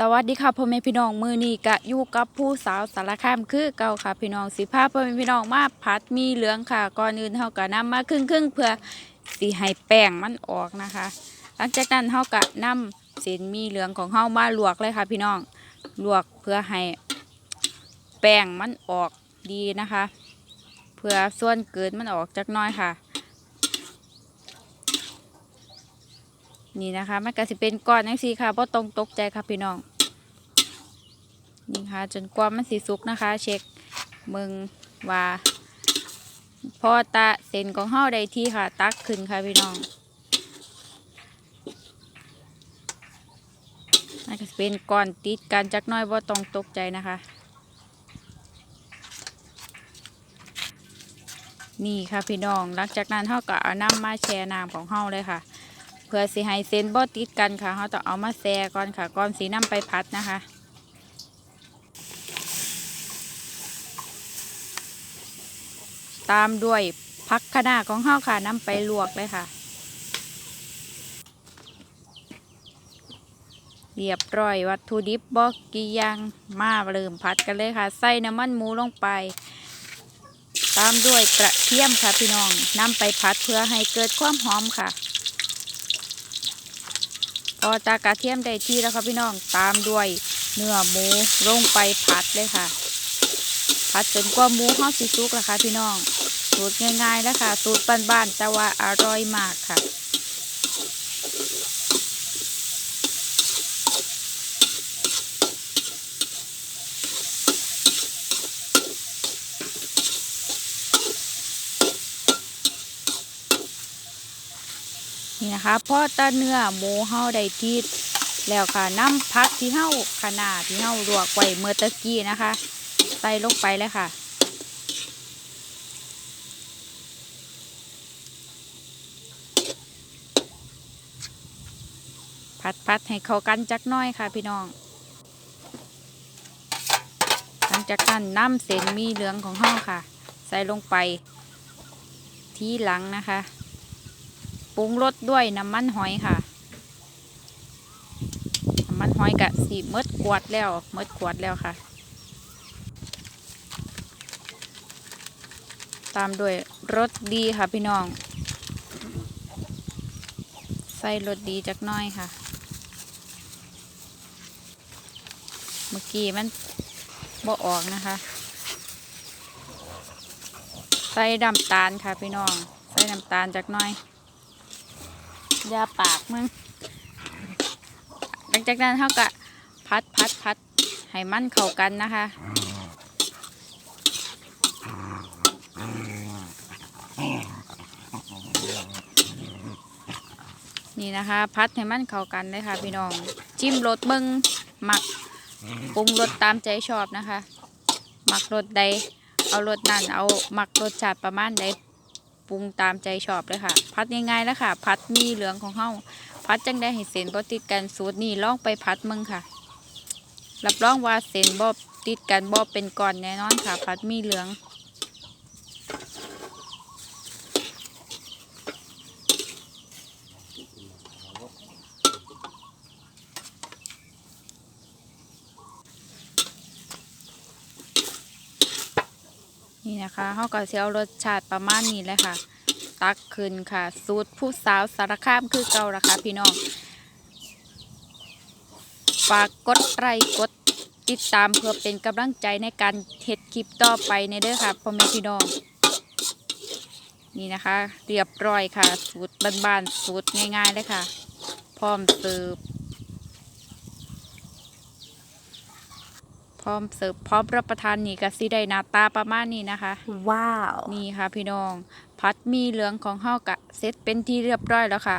สวัสดีค่ะพ่อแม่พี่น้องมือนี้กะอยู่กับผู้สาวสารคามคือเก่าค่ะพี่น้องสิพาพ่อแม่พี่น้องมาผัดมีเหลืองค่ะก่อนอื่นเฮาก็นำมาครึ่งครึ่งเพื่อสิให้แป้งมันออกนะคะ หลังจากนั้นเฮาก็นำเส้นมีเหลืองของเฮามาลวกเลยค่ะ พี่น้องลวกเพื่อให้แป้งมันออกดีนะคะ เพื่อส่วนเกินมันออกจักน้อยค่ะ นี่นะคะมันก็สิเป็นก้อนจังซีค่ะเพราะตรงตกใจค่ะพี่น้องนี่ค่ะจนกว่ามันสีสุกนะคะ เช็คมึงว่าพอตาเส้นของเฮาได้ที่ค่ะ ตักขึ้นค่ะพี่น้องมันก็สิเป็นก้อนติดกันจักน้อยว่าต้องตกใจนะคะ นี่ค่ะพี่น้องหลังจากนั้นเฮาก็เอาน้ำมาแช่น้ำของเฮาเลยค่ะ เพื่อสิให้เส้นบ่ติดกันค่ะเฮาต้องเอามาแช่ก่อนค่ะก่อนสีน้ำไปพัดนะคะตามด้วยพักคะน้าของเฮาค่ะนำไปลวกเลยค่ะ เรียบร้อยวัตถุดิบบอกกี่ย่างมาเริ่มผัดกันเลยค่ะ ใส่น้ำมันหมูลงไป ตามด้วยกระเทียมค่ะพี่น้องนำไปผัดเพื่อให้เกิดความหอมค่ะ พอตากระเทียมได้ที่แล้วครับพี่น้องตามด้วยเนื้อหมูลงไปผัดเลยค่ะ ผัดจนกว่าหมูห้อสีสุกแล้วค่ะพี่น้องสูตรง่ายๆนะคะสูตรบ้านๆแต่ว่าอร่อยมากค่ะ นะคะพอตาเนื้อหมูเฮาได้ที่แล้วค่ะน้ำพักที่เฮาขนาดที่เฮาลวกไว้เมื่อตะกี้นะคะ ใส่ลงไปเลยค่ะผัดผัดให้เข้ากันจักน้อยค่ะพี่น้อง หลังจากนั้นน้ำเส้นมีเหลืองของห้องค่ะ ใส่ลงไป ที่หลังนะคะ ปรุงรสด้วยน้ำมันหอยค่ะ น้ำมันหอยกะสีเมดขวดแล้วเมดขวดแล้วค่ะ ตามด้วยรสดีค่ะพี่น้อง ใส่รสดีจักน้อยค่ะ เมื่อกี้มันบ่ออกนะคะ ใส่น้ำตาลค่ะพี่น้อง ใส่น้ำตาลจักน้อย ยาปากมึง หลังจากนั้นเขาก็พัดพัดพัดให้มันเข้ากันนะคะนี่นะคะ พัดให้มันเข้ากันเลยค่ะพี่น้อง จิ้มรสเบิ้งหมักปรุงรสตามใจชอบนะคะ หมักรสใด เอารสนั่นเอาหมักรสชาติประมาณใด ปรุงตามใจชอบเลยค่ะ พัดง่ายๆแล้วค่ะ พัดมีเหลืองของเฮาพัดจังได้เห็นเส้นบ่ติดกันสูตรนี้ลองไปพัดมึงค่ะ รับรองว่าเส้นบ่ติดกันบ่เป็นก้อนแน่นอนค่ะ พัดมีเหลือง นี่นะคะเขาก็สิเอารสชาติประมาณนี้แหละค่ะ ตักขึ้นค่ะ สูตรผู้สาวสารคามคือเก่าละค่ะพี่น้องฝากกดไลค์กดติดตามเพื่อเป็นกำลังใจในการเฮ็ดคลิปต่อไปในเด้อค่ะพ่อแม่พี่น้อง นี่นะคะ เรียบร้อยค่ะ สูตรบ้านๆสูตรง่ายๆเลยค่ะ พร้อมเสิร์ฟ พร้อมเสิร์ฟพร้อมรับประทานนี่ก็สิได้หน้าตาประมาณนี้นะคะ ว้าว นี่ค่ะพี่น้องพัดหมีเหลืองของเฮากะเสร็จเป็นที่เรียบร้อยแล้วค่ะ